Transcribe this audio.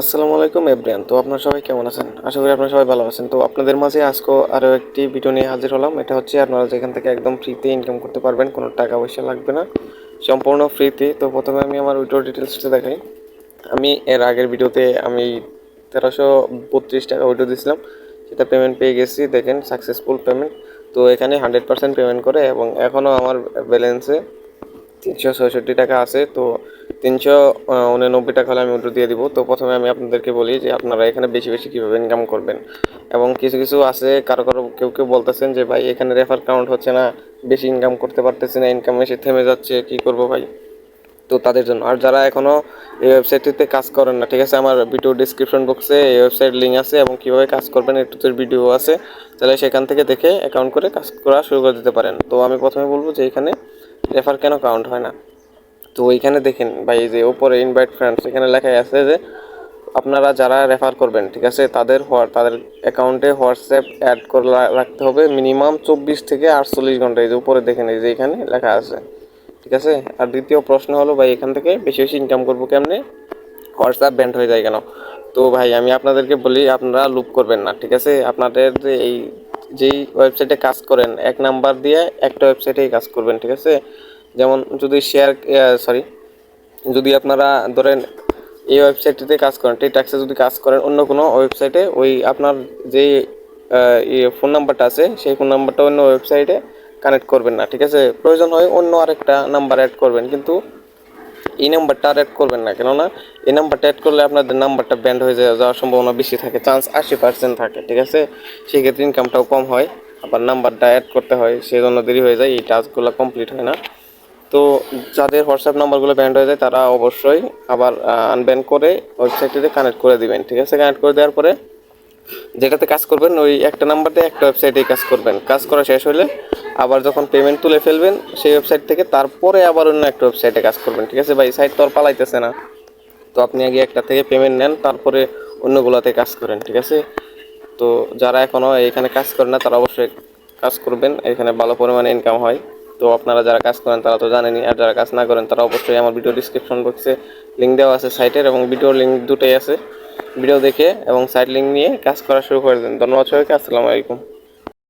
আসসালামু আলাইকুম, এভরিয়ান। তো আপনারা সবাই কেমন আছেন? আশা করি আপনারা সবাই ভালো আছেন। তো আপনাদের মাঝে আজকে আরও একটি ভিডিও নিয়ে হাজির হলাম। এটা হচ্ছে আপনারা যেখান থেকে একদম ফ্রিতে ইনকাম করতে পারবেন, কোনো টাকা পয়সা লাগবে না। সম্পূর্ণ ফ্রিতে তো প্রথমে আমি আমার উইড্রো ডিটেলসটা দেখাই। আমি এর আগের ভিডিওতে আমি তেরোশো বত্রিশ টাকা উইড্রো দিয়েছিলাম। সেটা পেমেন্ট পেয়ে গেছি। দেখেন সাকসেসফুল পেমেন্ট তো এখানে হান্ড্রেড পার্সেন্ট পেমেন্ট করে এবং এখনও আমার ব্যালেন্সে তিনশো ছয়ষট্টি টাকা আছে। তো তিনশো উননব্বই টাকা হলে আমি উইড্রো দিয়ে দিব। তো প্রথমে আমি আপনাদেরকে বলি যে আপনারা এখানে বেশি বেশি কীভাবে ইনকাম করবেন। এবং কিছু কিছু আছে, কারও কারও কেউ কেউ বলতেছেন যে, ভাই, এখানে রেফার কাউন্ট হচ্ছে না, বেশি ইনকাম করতে পারতেছি না ইনকাম এসে থেমে যাচ্ছে, কী করব ভাই? তো তাদের জন্য। আর যারা এখনও এই ওয়েবসাইটটিতে কাজ করেন না, ঠিক আছে? আমার ভিডিও ডিসক্রিপশন বক্সে এই ওয়েবসাইট লিঙ্ক আছে এবং কীভাবে কাজ করবেন একটু ভিডিও আছে। তাহলে সেখান থেকে দেখে অ্যাকাউন্ট করে কাজ করা শুরু করে দিতে পারেন। তো আমি প্রথমে বলব যে, এখানে রেফার কেন কাউন্ট হয় না? তো ওইখানে দেখেন ভাই, এই যে ওপরে ইনভাইট ফ্রেন্ডস এখানে লেখাই আছে যে আপনারা যারা রেফার করবেন, ঠিক আছে? তাদের হোয়াট, তাদের অ্যাকাউন্টে হোয়াটসঅ্যাপ অ্যাড করে রাখতে হবে মিনিমাম চব্বিশ থেকে আটচল্লিশ ঘণ্টা। এই যে উপরে দেখেন, এই যে এখানে লেখা আছে, ঠিক আছে? আর দ্বিতীয় প্রশ্ন হলো, ভাই, এখান থেকে বেশি বেশি ইনকাম করব কেমনে? হোয়াটসঅ্যাপ ব্যান্ড হয়ে যায় কেন? তো ভাই, আমি আপনাদেরকে বলি, আপনারা লুপ করবেন না, ঠিক আছে? আপনাদের যে এই, যেই ওয়েবসাইটে কাজ করেন, এক নাম্বার দিয়ে একটা ওয়েবসাইটেই কাজ করবেন, ঠিক আছে? যেমন যদি শেয়ার সরি যদি আপনারা ধরেন এই ওয়েবসাইটটিতে কাজ করেন টেটাক্সে যদি কাজ করেন, অন্য কোনো ওয়েবসাইটে ওই আপনার যেই ফোন নাম্বারটা আছে, সেই ফোন নাম্বারটা অন্য ওয়েবসাইটে কানেক্ট করবেন না, ঠিক আছে? প্রয়োজন হয় অন্য আরেকটা নাম্বার অ্যাড করবেন, কিন্তু এই নাম্বারটা আর অ্যাড করবেন না, কেননা এই নাম্বারটা অ্যাড করলে আপনাদের নাম্বারটা ব্যান্ড হয়ে যাওয়া যাওয়ার সম্ভাবনা বেশি থাকে চান্স আশি পার্সেন্ট থাকে, ঠিক আছে? সেক্ষেত্রে ইনকামটাও কম হয়, আবার নাম্বারটা অ্যাড করতে হয় সেই জন্য দেরি হয়ে যায়, এই টাস্কগুলো কমপ্লিট হয় না। তো যাদের হোয়াটসঅ্যাপ নাম্বারগুলো ব্যান্ড হয়ে যায়, তারা অবশ্যই আবার আনব্যান করে ওয়েবসাইটটিতে কানেক্ট করে দিবেন, ঠিক আছে? কানেক্ট করে দেওয়ার পরে যেটাতে কাজ করবেন, ওই একটা নাম্বার দিয়ে একটা ওয়েবসাইটেই কাজ করবেন। কাজ করা শেষ হলে আবার যখন পেমেন্ট তুলে ফেলবেন, সেই ওয়েবসাইট থেকে তারপরে আবার অন্য একটা ওয়েবসাইটে কাজ করবেন, ঠিক আছে? ভাই সাইট তো আর পালাইতেছে না। তো আপনি আগে একটা থেকে পেমেন্ট নেন, তারপরে অন্যগুলোতে কাজ করেন, ঠিক আছে? তো যারা এখনও এখানে কাজ করে না, তারা অবশ্যই কাজ করবেন। এখানে ভালো পরিমাণে ইনকাম হয়। তো আপনারা যারা কাজ করেন তারা তো জানেনি আর যারা কাজ না করেন তারা অবশ্যই আমার ভিডিও ডিসক্রিপশন বক্সে লিঙ্ক দেওয়া আছে সাইটের এবং ভিডিও লিঙ্ক দুটোই আছে। ভিডিও দেখে এবং সাইট লিঙ্ক নিয়ে কাজ করা শুরু করে দেন। ধন্যবাদ সবাইকে, আসসালামু আলাইকুম।